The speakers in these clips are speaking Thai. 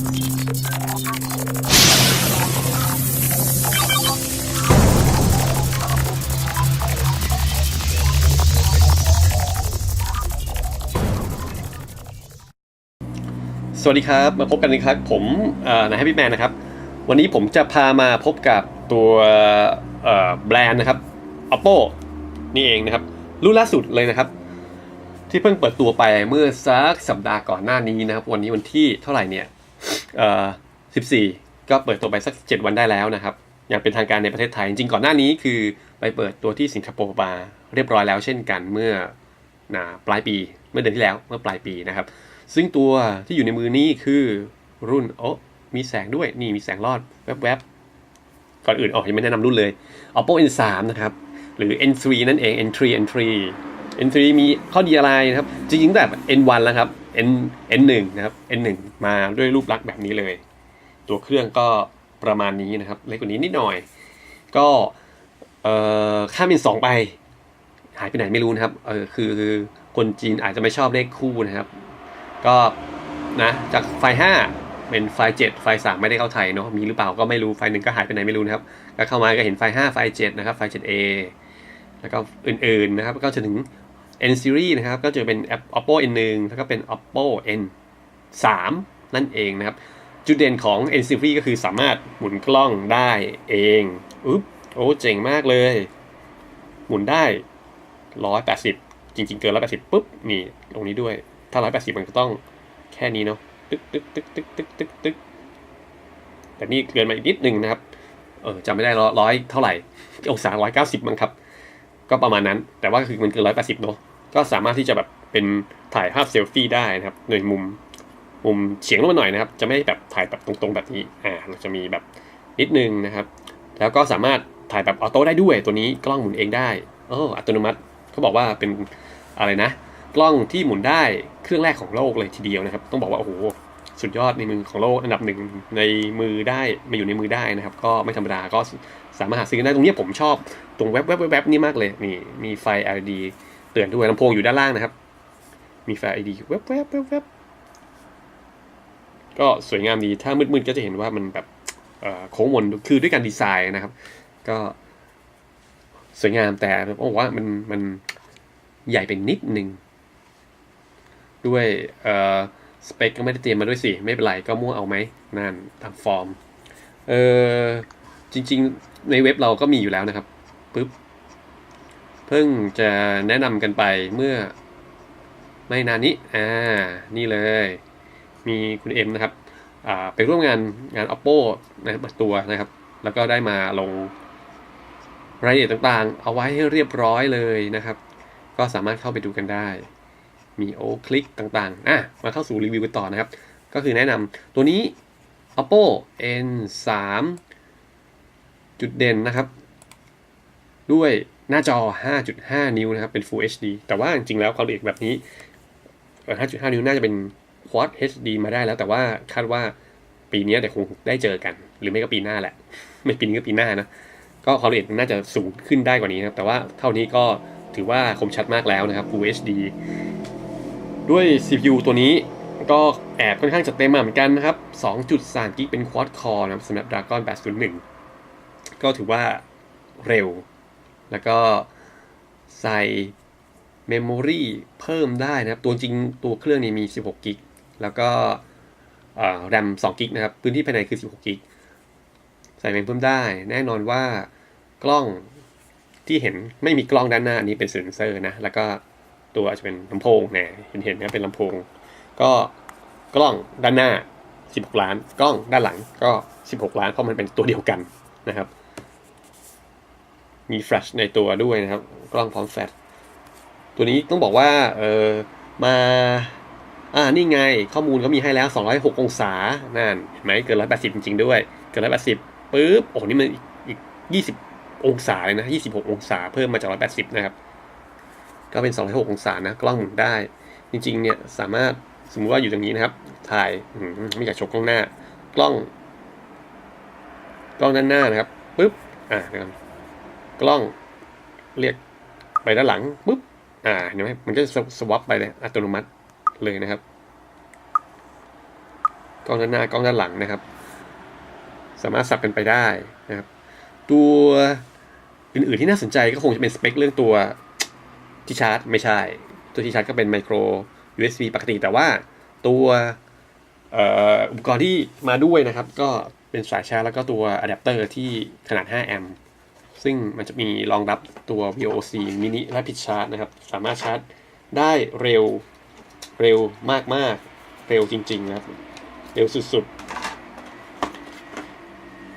สวัสดีครับ มาพบกันอีกครับผมนายแฮปปี้แมนนะครับ วันนี้ผมจะพามาพบกับตัวแบรนด์นะครับ Oppo นี่เองนะครับ รุ่นล่าสุดเลยนะครับ ที่เพิ่งเปิดตัวไปเมื่อสักสัปดาห์ก่อนหน้านี้นะครับ วันนี้วันที่เท่าไหร่เนี่ย เอ่อ14 ก็เปิดตัวไปสัก 7 วันได้แล้วนะครับ อย่างเป็นทางการในประเทศไทย จริงๆก่อนหน้านี้คือไปเปิดตัวที่สิงคโปร์มาเรียบร้อยแล้วเช่นกันเมื่อปลายปีเมื่อเดือนที่แล้วเมื่อปลายปีนะครับ ซึ่งตัวที่อยู่ในมือนี้คือรุ่นโอ้มีแสงด้วยนี่มีแสงรอดแวบๆ ก่อนอื่นออกยังไม่แนะนำรุ่นเลย Oppo N3 นะครับ หรือ N3 นั่นเอง N3 N3 N3 มีข้อดีอะไรนะครับ จริงๆแบบ N1 แล้วครับ N N1 นะครับ N1 มาด้วยรูปลักษณ์แบบนี้เลย ตัวเครื่องก็ประมาณนี้นะครับ เล็กกว่านี้นิดหน่อย ก็เอ่อค่ามินสองไป หายไปไหนไม่รู้นะครับ เออคือคือคนจีนอาจจะไม่ชอบเลขคู่นะครับ ก็นะจากไฟล์5เป็นไฟล์7ไฟล์3ไม่ได้เข้าไทยเนาะมีหรือเปล่าก็ไม่รู้ไฟล์หนึ่งก็หายไปไหนไม่รู้นะครับก็เข้ามาก็เห็นไฟล์5ไฟล์7นะครับไฟล์ 7a แล้วก็อื่นๆนะครับก็จะถึง N series นะครับ ก็จะเป็น Oppo N1 แล้วก็เป็น Oppo N3 นั่นเองนะครับ จุดเด่นของ N series ก็คือสามารถหมุนกล้องได้เองอุ๊บโอ้เจ๋งมากเลย หมุนได้ 180 จริง ๆ เกิน 180ปุ๊บ นี่ตรงนี้ด้วย ถ้า 180 มันก็ต้องแค่นี้เนาะตึกตึกตึกตึกตึกตึกตึกแต่นี่เกินมาอีกนิดหนึ่งนะครับ เออจำไม่ได้ร้อยเท่าไหร่ องศา190มั้งครับ ก็ประมาณนั้น แต่ว่าคือมันเกิน180เนาะ ก็สามารถที่จะแบบเป็นถ่ายภาพเซลฟี่ได้นะครับในมุมมุมเฉียงลงมาหน่อยนะครับ จะไม่แบบถ่ายแบบตรงๆแบบนี้อ่าเราจะมีแบบนิดนึงนะครับ แล้วก็สามารถถ่ายแบบออโต้ได้ด้วยตัวนี้กล้องหมุนเองได้โอ้อัตโนมัติเขาบอกว่าเป็นอะไรนะ กล้องที่หมุนได้เครื่องแรกของโลกเลยทีเดียวนะครับ ต้องบอกว่าโอ้โหสุดยอดในมือของโลกอันดับหนึ่งในมือได้มาอยู่ในมือได้นะครับ ก็ไม่ธรรมดาก็สามารถหาซื้อได้ตรงนี้ผมชอบตรงแวบแวบแวบแวบนี่มากเลยนี่มีไฟ LED เตือนด้วยลำโพงอยู่ด้านล่างนะครับ มีไฟ LED แวบแวบแวบแวบก็สวยงามดี ถ้ามืดๆก็จะเห็นว่ามันแบบโค้งมนคือด้วยการดีไซน์นะครับ ก็สวยงามแต่ต้องบอกว่ามันมันใหญ่ไปนิดนึง ด้วยเอ่อสเปคก็ไม่ได้เตรียมมาด้วยสิ ไม่เป็นไรก็มั่วเอาไหมนั่นตามฟอร์ม เออจริง ๆ ในเว็บเราก็มีอยู่แล้วนะครับปุ๊บ เพิ่งจะแนะนำกันไปเมื่อไม่นานนี้ อ่า นี่เลย มีคุณเอ็มนะครับ อ่า ไปร่วมงานงาน oppo นะครับเปิดตัวนะครับ แล้วก็ได้มาลงรายละเอียดต่างๆ เอาไว้ให้เรียบร้อยเลยนะครับ ก็สามารถเข้าไปดูกันได้ มีโอคลิกต่างๆ อะ มาเข้าสู่รีวิวกันต่อนะครับ ก็คือแนะนำตัวนี้ oppo n3 จุดเด่นนะครับ ด้วย หน้าจอ 5.5 นิ้วนะครับ เป็น Full HD แต่ว่าจริงๆแล้วความละเอียดแบบนี้ 5.5 นิ้วน่าจะเป็น Quad HD มาได้แล้ว แต่ว่าคาดว่าปีนี้เดี๋ยวคงได้เจอกัน หรือไม่ก็ปีหน้าแหละ ไม่ปีนี้ก็ปีหน้านะ ก็ความละเอียดนน่าจะสูงขึ้นได้กว่านี้นะครับ แต่ว่าเท่านี้ก็ถือว่าคมชัดมากแล้วนะครับ Full HD ด้วย CPU ตัวนี้ก็แอบค่อนข้างจะเต็มมาเหมือนกันนะครับ 2.3 กิกเป็น Quad Core นะครับสำหรับ Dragon 801 ก็ถือว่าเร็ว แล้วก็ใส่เมมโมรีเพิ่มได้นะครับ ตัวจริงตัวเครื่องนี้มี 16กิกแล้วก็แรม2กิกนะครับ พื้นที่ภายในคือ 16กิกใส่เมมเพิ่มได้ แน่นอนว่ากล้องที่เห็นไม่มีกล้องด้านหน้านนี้เป็นเซ็นเซอร์นะ แล้วก็ตัวอาจจะเป็นลำโพงเนี่ยเห็นเห็นนะเป็นลำโพง ก็กล้องด้านหน้า 16 ล้าน กล้องด้านหลังก็ 16 ล้านเพราะมันเป็นตัวเดียวกันนะครับ มีแฟลชในตัวด้วยนะครับ กล้องพร้อมแฟลชตัวนี้ต้องบอกว่าเออมาอ่านี่ไงข้อมูลเขามีให้แล้ว 206 องศานั่นเห็นไหมเกิน 180 จริงๆด้วย เกิน 180ปุ๊บโอ้นี่มันอีก 20 องศาเลยนะ 26 องศาเพิ่มมาจาก 180 นะครับ ก็เป็น 206 องศานะ กล้องหมุนได้ จริงๆเนี่ยสามารถสมมติว่าอยู่ตรงนี้นะครับ ถ่ายไม่อยากโชว์กล้องหน้ากล้อง กล้องด้านหน้านะครับปุ๊บอ่านะครับ กล้องเรียกไปด้านหลังปุ๊บอ่าเห็นไหมมันก็จะสวอปไปเลยอัตโนมัติเลยนะครับกล้องด้านหน้ากล้องด้านหลังนะครับ สามารถสับกันไปได้นะครับ ตัวอื่นๆที่น่าสนใจก็คงจะเป็นสเปคเรื่องตัวที่ชาร์จไม่ใช่ ตัวที่ชาร์จก็เป็นไมโคร USB ปกติแต่ว่าตัวอุปกรณ์ที่มาด้วยนะครับ ก็เป็นสายชาร์จแล้วก็ตัวอะแดปเตอร์ที่ขนาด 5 แอมป์ ซึ่งมันจะมีรองรับตัว VOC mini และพิชชาร์จนะครับ สามารถชาร์จได้เร็วเร็วมากๆ เร็วจริง ๆ นะครับ เร็วสุดๆ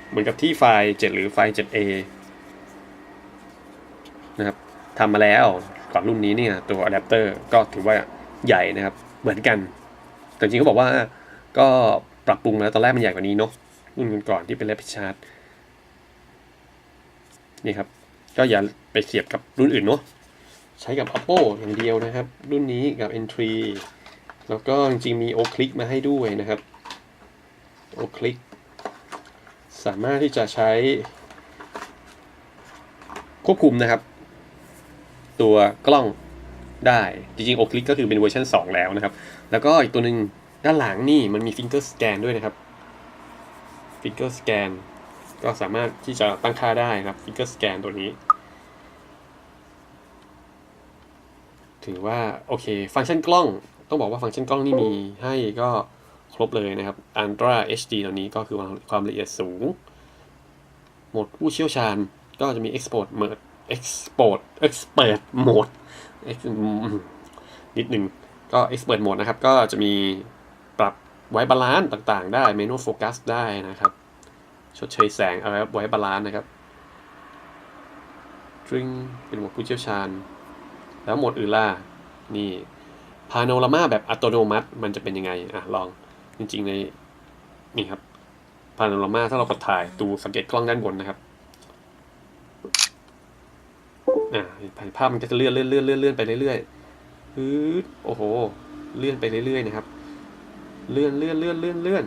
เหมือนกับที่ไฟล์ 7 หรือไฟล์ 7A นะครับทำมาแล้วก่อนรุ่นนี้เนี่ยตัวอะแดปเตอร์ก็ถือว่าใหญ่นะครับ เหมือนกัน แต่จริงๆก็บอกว่าก็ปรับปรุงมาแล้วตอนแรกมันใหญ่กว่านี้เนาะรุ่นก่อนๆที่เป็นแรปชาร์จ นี่ครับ ก็อย่าไปเสียบกับรุ่นอื่นเนาะใช้กับ Oppo อย่างเดียวนะครับ รุ่นนี้กับ N3 แล้วก็จริงๆมี o c l i c มาให้ด้วยนะครับ o c l i c สามารถที่จะใช้ ควบคุมนะครับ ตัวกล้องได้ จริงๆ o c l i c ก็คือเป็นเวอร์ชัน2 แล้วนะครับ แล้วก็อีกตัวหนึ่งด้านหลังนี่มันมี finger scan ด้วยนะครับ finger scan ก็ส ก็สามารถที่จะตั้งค่าได้นะครับ finger scan ตัวนี้ ถือว่า โอเค ฟังก์ชันกล้อง ต้องบอกว่าฟังก์ชันกล้องนี่มีให้ก็ครบเลยนะครับ Ultra HD ตัวนี้ก็คือความละเอียดสูง โหมดผู้เชี่ยวชาญก็จะมี Export Mode Export Expert Mode Ex- อืมนิดหนึ่งก็ Expert Mode นะครับ ก็จะมีปรับไว้บาลานซ์ต่างๆ ได้เมนูโฟกัสได้นะครับ ชดเชยแสงอะไรไว้บาลานซ์นะครับดริงเป็นหมดผู้เชี่ยวชาญ แล้วหมดอื่นล่ะนี่พาโนรามาแบบอัตโนมัติมันจะเป็นยังไง อะ ลองจริง ๆ ใน นี่ครับพาโนรามาถ้าเรากดถ่ายดูสังเกตกล้องด้านบนนะครับ อ่าภาพมันก็จะเลื่อนเลื่อนเลื่อนเลื่อนเลื่อนไปเรื่อยๆฮึโอ้โห เลื่อนไปเรื่อยๆนะครับ เลื่อนเลื่อนเลื่อนเลื่อนเลื่อน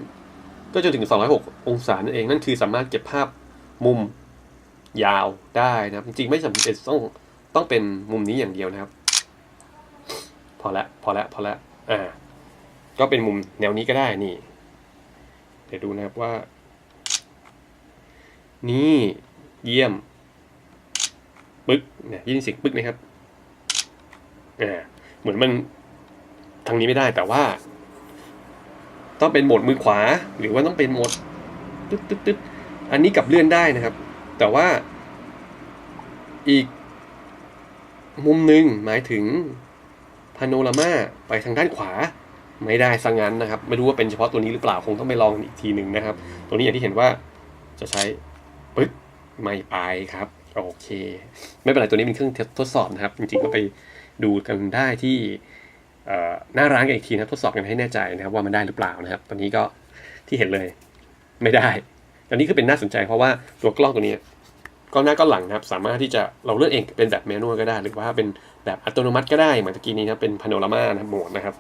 ก็จนถึง 206 องศานั่นเอง นั่นคือสามารถเก็บภาพมุมยาวได้นะครับ จริงๆไม่จำเป็นต้องต้องเป็นมุมนี้อย่างเดียวนะครับ พอละพอละพอละอ่า ก็เป็นมุมแนวนี้ก็ได้นี่ เดี๋ยวดูนะครับว่า นี่เยี่ยมปึ๊กเนี่ยยินเสียงปึ๊กนะครับอ่าเหมือนมันทางนี้ไม่ได้แต่ว่า ต้องเป็นโหมดมือขวา หรือว่าต้องเป็นโหมดตึ๊ดตึ๊ดตึ๊ดอันนี้กลับเลื่อนได้นะครับ แต่ว่าอีกมุมหนึ่งหมายถึงพาโนรามาไปทางด้านขวาไม่ได้สังงั้นนะครับ ไม่รู้ว่าเป็นเฉพาะตัวนี้หรือเปล่าคงต้องไปลองอีกทีหนึ่งนะครับ ตัวนี้อย่างที่เห็นว่าจะใช้ปึ๊กไม่ไปครับโอเค ไม่เป็นไรตัวนี้เป็นเครื่องทดสอบนะครับ จริงๆก็ไปดูกันได้ที่ หน้าร้านกันอีกทีนะทดสอบกันให้แน่ใจนะครับว่ามันได้หรือเปล่านะครับ ตอนนี้ก็ที่เห็นเลยไม่ได้ อันนี้คือเป็นน่าสนใจเพราะว่าตัวกล้องตัวนี้กล้องหน้าก็หลังนะครับ สามารถที่จะเราเลือกเองเป็นแบบแมนนวลก็ได้ หรือว่าเป็นแบบอัตโนมัติก็ได้เหมือนตะกี้นี้นะเป็นพาโนรามานะโหมดนะครับ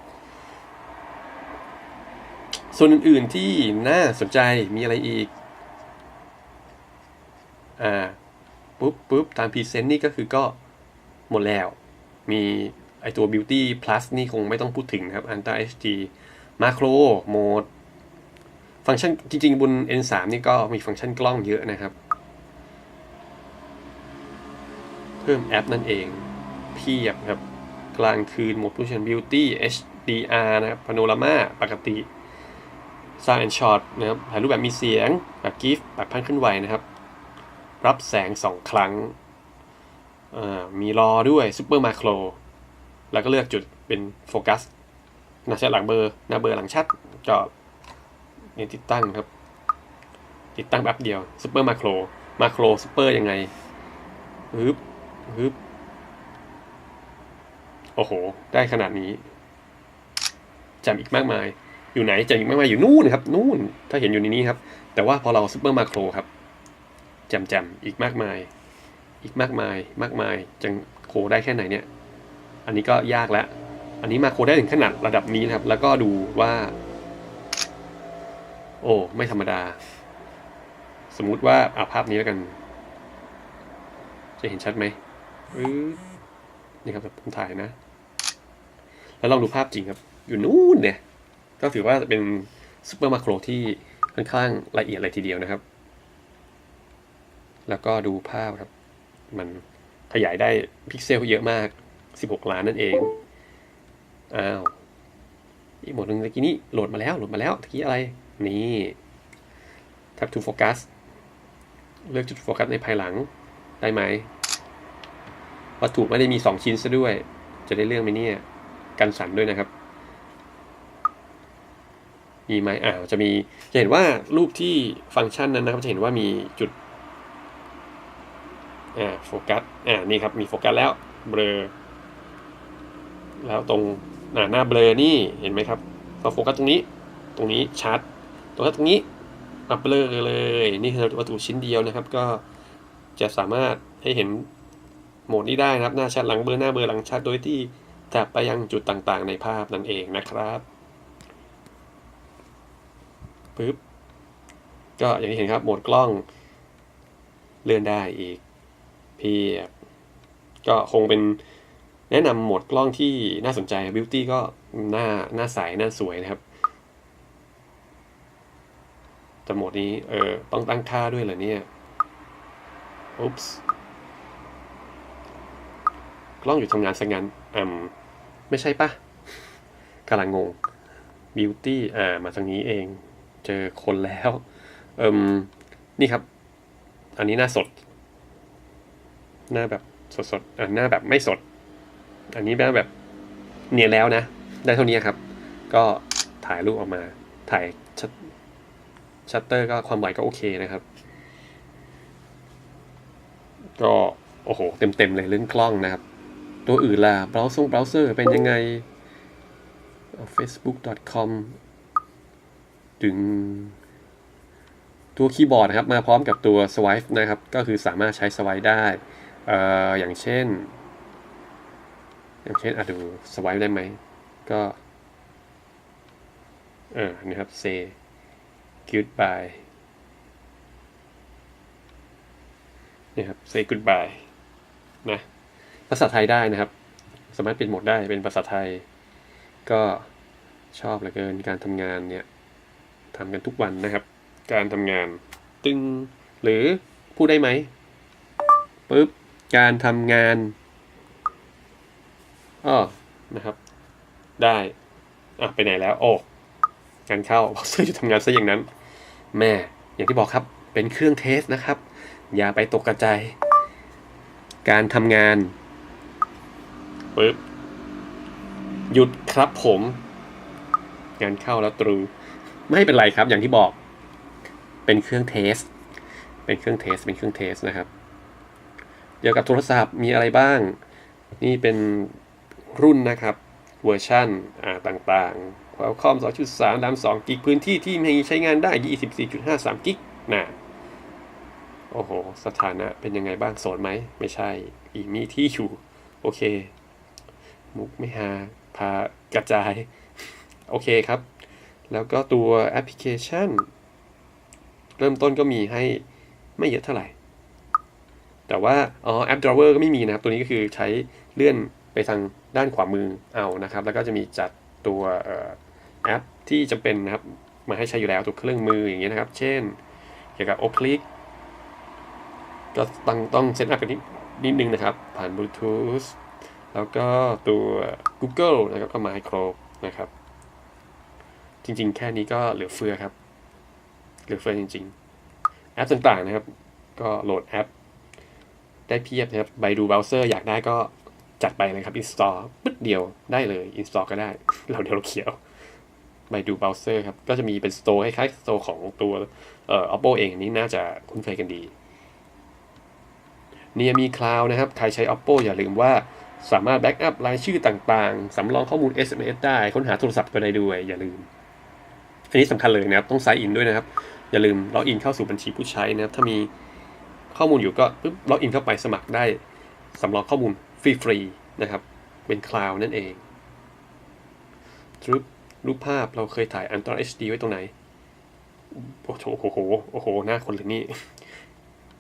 ส่วนอื่นๆที่น่าสนใจมีอะไรอีกอ่าปุ๊บปุ๊บตามพรีเซนต์นี่ก็คือก็หมดแล้วมี อตัว Beauty Plus นี่คงไม่ต้องพูดถึงนะครับ Ultra HD Macro Mode ฟังก์ชันจริง ๆ บน N3 นี่ก็มีฟังก์ชันกล้องเยอะนะครับ เพิ่มแอปนั่นเองเพียบครับ กลางคืนโหมดผู้ชี่ยวชาญ Beauty HDR นะครับ Panorama ปกติ Sound and Shot นะครับถ่ายรูปแบบมีเสียง แบบกิฟแบบพันขึ้นไหวนะครับ รับแสงสองครั้งอ่ามีรอด้วยซูเปอร์มาโคร แล้วก็เลือกจุดเป็นโฟกัสหน้าชัดหลังเบอร์ หน้าเบอร์หลังชัดก็นี่ติดตั้งครับ ติดตั้งแป๊บเดียวซูเปอร์มาโครมาโครซูเปอร์ยังไงฮึบฮึบโอ้โห ได้ขนาดนี้จำอีกมากมาย อยู่ไหนจำอีกมากมายอยู่นู่นครับ นู่น ถ้าเห็นอยู่ในนี้ครับ แต่ว่าพอเราซูเปอร์มาโครครับจำจำอีกมากมาย อีกมากมาย มากมายจังโคได้แค่ไหนเนี่ย อันนี้ก็ยากแล้ว อันนี้มาโคได้ถึงขนาดระดับนี้นะครับ แล้วก็ดูว่า โอ้ ไม่ธรรมดา สมมุติว่าอาภาพนี้แล้วกัน จะเห็นชัดไหมนี่ครับผมถ่ายนะ แล้วลองดูภาพจริงครับ อยู่นู่นเนี่ย ก็ถือว่าเป็นซูเปอร์มาโครที่ค่อนข้างละเอียดเลยทีเดียวนะครับ แล้วก็ดูภาพครับ มันขยายได้พิกเซลเยอะมาก 16 ล้านนั่นเอง อ้าว อีกหมดหนึ่งเมื่อกี้นี้โหลดมาแล้ว โหลดมาแล้วเมื่อกี้อะไร นี่ tap to focus เลือกจุดโฟกัสในภายหลัง ได้ไหม วัตถุไม่ได้มี 2 ชิ้นซะด้วย จะได้เรื่องไหมเนี่ย กันสั่นด้วยนะครับ มีไหมอ่าจะมี จะเห็นว่ารูปที่ฟังก์ชันนั้นนะครับ จะเห็นว่ามีจุดอ่าโฟกัส อ่า นี่ครับ มีโฟกัสแล้ว เบลอ แล้วตรงหน้าหน้าเบลอนี่เห็นไหมครับพอโฟกัสตรงนี้ ตรงนี้ชัดตรงนี้ตรงนี้อัเบลอเลย นี่คือวัตถุชิ้นเดียวนะครับ ก็จะสามารถให้เห็นโหมดนี้ได้นะครับ หน้าชัดหลังเบลอหน้าเบลอหลังชัดโดยที่แตบไปยังจุดต่างๆ ในภาพนั่นเองนะครับปึ๊บก็อย่างที่เห็นครับโหมดกล้องเลื่อนได้อีกเพียบก็คงเป็น แนะนำโหมดกล้องที่น่าสนใจ Beauty ก็หน้าหน้าใสหน้าสวยนะครับแต่โหมดนี้เออต้องตั้งค่าด้วยเหรอเนี่ยอุ๊ปส์กล้องอยู่ทำงานสักงานอืมไม่ใช่ปะกำลังงง Beauty อ่า มาทางนี้เอง เจอคนแล้วเอิมนี่ครับ อันนี้หน้าสด หน้าแบบสดสดๆอ่าหน้าแบบไม่สด อันนี้แบบแบบเนียนแล้วนะ ได้เท่านี้ครับ ก็ถ่ายรูปออกมา ถ่ายชัดชัตเตอร์ก็ความไวก็โอเคนะครับ ก็โอ้โห เต็มๆเลยเรื่องกล้องนะครับ ตัวอื่นล่ะเบราว์ซงเบราว์เซอร์เป็นยังไง facebook.com ถึงตัวคีย์บอร์ดนะครับ มาพร้อมกับตัว swipe นะครับ ก็คือสามารถใช้ swipe ได้อออย่างเช่น อย่างเช่นอะดู swipe ได้ไหม ก็เออนะครับ say goodbye นี่ครับ say goodbye นะภาษาไทยได้นะครับ สามารถเปลี่ยนโหมดได้เป็นภาษาไทย ก็ชอบเหลือเกินการทำงานเนี่ยทำกันทุกวันนะครับ การทำงานตึงหรือพูดได้ไหมปุ๊บการทำงาน ออนะครับ ได้อะไปไหนแล้ว โอ้งานเข้าบอกเสื้ออยู่ทำงานซะอย่างนั้น แม่อย่างที่บอกครับ เป็นเครื่องเทสนะครับ อย่าไปตกกระจายการทำงานปึ๊บหยุดครับผม งานเข้าแล้วตรู ไม่เป็นไรครับ อย่างที่บอก เป็นเครื่องเทส เป็นเครื่องเทส เป็นเครื่องเทสนะครับ เกี่ยวกับโทรศัพท์มีอะไรบ้าง นี่เป็น รุ่นนะครับเวอร์ชันต่างๆ Qualcomm 2.3 RAM 2กิกพื้นที่ที่มีใช้งานได้ 24.53 กิกนะโอ้โห สถานะเป็นยังไงบ้างโสดไหม ไม่ใช่ อีมีที่อยู่ โอเค มุกไม่หา พากระจาย โอเคครับ แล้วก็ตัวแอปพลิเคชัน เริ่มต้นก็มีให้ไม่เยอะเท่าไหร่ แต่ว่า อ๋อ แอป drawer ก็ไม่มีนะครับ ตัวนี้ก็คือใช้เลื่อน ไปทางด้านขวามือเอานะครับ แล้วก็จะมีจัดตัวออแอปที่จำเป็นนะครับมาให้ใช้อยู่แล้วตัวเครื่องมืออย่างเงี้ยนะครับ เช่น เกี่ยวกับ o c l i c ก็ต้องต้องเซตอัพกันนิดนิดนึงนะครับ ผ่านบลูทูธแล้วก็ตัว Google นะครับก็ Micro นะครับ จริงๆ แค่นี้ก็เหลือเฟือครับ เหลือเฟือจริง ๆ แอปต่างๆนะครับ ก็โหลดแอป ได้เพียบนะครับ Baidu Browser อยากได้ก็ จัดไปเลยครับ install ปึ๊ดเดียวได้เลย install ก็ได้ เราเดี๋ยวเราเขียว Baidu Browser ครับ ก็จะมีเป็น store คล้ายๆ store ของตัวเอ่อ Oppo เองอันนี้น่าจะคุ้นเคยกันดีเนี่ยมีคลาวนะครับ ใครใช้ Oppo อย่าลืมว่าสามารถแบ็กอัพรายชื่อต่างๆ สำรองข้อมูล SMS ได้ ค้นหาโทรศัพท์ก็ได้ด้วย อย่าลืม อันนี้สำคัญเลยนะครับ ต้อง sign in ด้วยนะครับ อย่าลืมล็อกอินเข้าสู่บัญชีผู้ใช้นะครับ ถ้ามีข้อมูลอยู่ก็ปึ๊บล็อกอินเข้าไปสมัครได้ สำรองข้อมูลฟรีๆนะครับ เป็นคลาวนั่นเองรูปรูปภาพเราเคยถ่าย Ultra HD ไว้ตรงไหน โอ้โห โอ้โห โอ้โห หน้าคนหรือนี่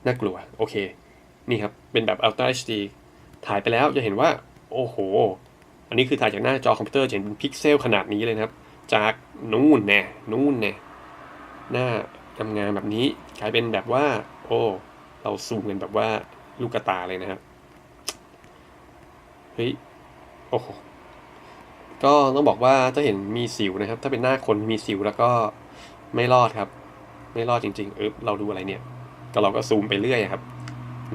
น่ากลัว โอเค นี่ครับ เป็นแบบ Ultra HD ถ่ายไปแล้วจะเห็นว่า โอ้โห อันนี้คือถ่ายจากหน้าจอคอมพิวเตอร์จะเห็นเป็นพิกเซลขนาดนี้เลยนะครับ จากนู่นแน่นู่นแน่หน้าทำงามๆแบบนี้กลายเป็นแบบว่า โอ้ เราซูมกันแบบว่าลูกกระตาเลยนะครับ เฮ้ยโอ้โหก็ต้องบอกว่าถ้าเห็นมีสิวนะครับ ถ้าเป็นหน้าคนมีสิวแล้วก็ไม่รอดครับ ไม่รอดจริง ๆ เออเราดูอะไรเนี่ย ก็เราก็ซูมไปเรื่อยครับ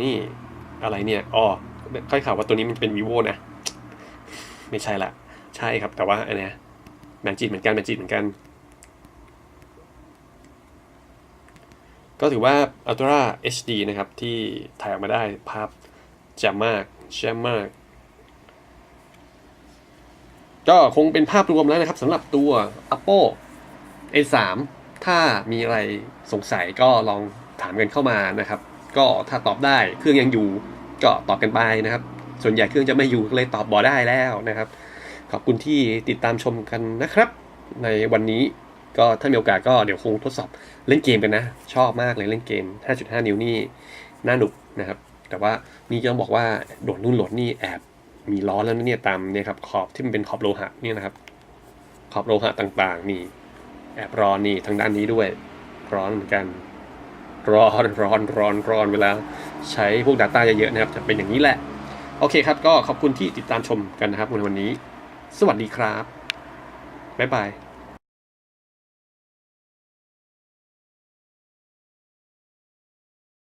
นี่อะไรเนี่ยอ๋อค่อยข่าวว่าตัวนี้มันเป็น vivo นะ ไม่ใช่ละ ใช่ครับ แต่ว่าอันเนี้ยแบนจีเหมือนกันแบนจีเหมือนกัน ก็ถือว่า Ultra HD นะครับ ที่ถ่ายออกมาได้ภาพแจ่มมากแจ่มมาก ก็คงเป็นภาพรวมแล้วนะครับสำหรับตัว Oppo A3 ถ้ามีอะไรสงสัยก็ลองถามกันเข้ามานะครับ ก็ถ้าตอบได้เครื่องยังอยู่ก็ตอบกันไปนะครับ ส่วนใหญ่เครื่องจะไม่อยู่ก็เลยตอบบอได้แล้วนะครับ ขอบคุณที่ติดตามชมกันนะครับ ในวันนี้ก็ถ้ามีโอกาสก็เดี๋ยวคงทดสอบเล่นเกมกันนะ ชอบมากเลยเล่นเกม 5.5 นิ้วนี่น่าหนุกนะครับ แต่ว่านี่ก็ต้องบอกว่าโหลดนู่นโหลดนี่แอบ มีร้อนแล้วเนี่ยตามเนี่ยครับขอบที่มันเป็นขอบโลหะเนี่ยนะครับ ขอบโลหะต่างๆนี่แอบร้อนนี่ทางด้านนี้ด้วย ร้อนเหมือนกัน ร้อนร้อนร้อนร้อนเวลาใช้พวก Data เยอะๆนะครับ จะเป็นอย่างนี้แหละ โอเคครับ ก็ขอบคุณที่ติดตามชมกันนะครับในวันนี้ สวัสดีครับ บ๊ายบาย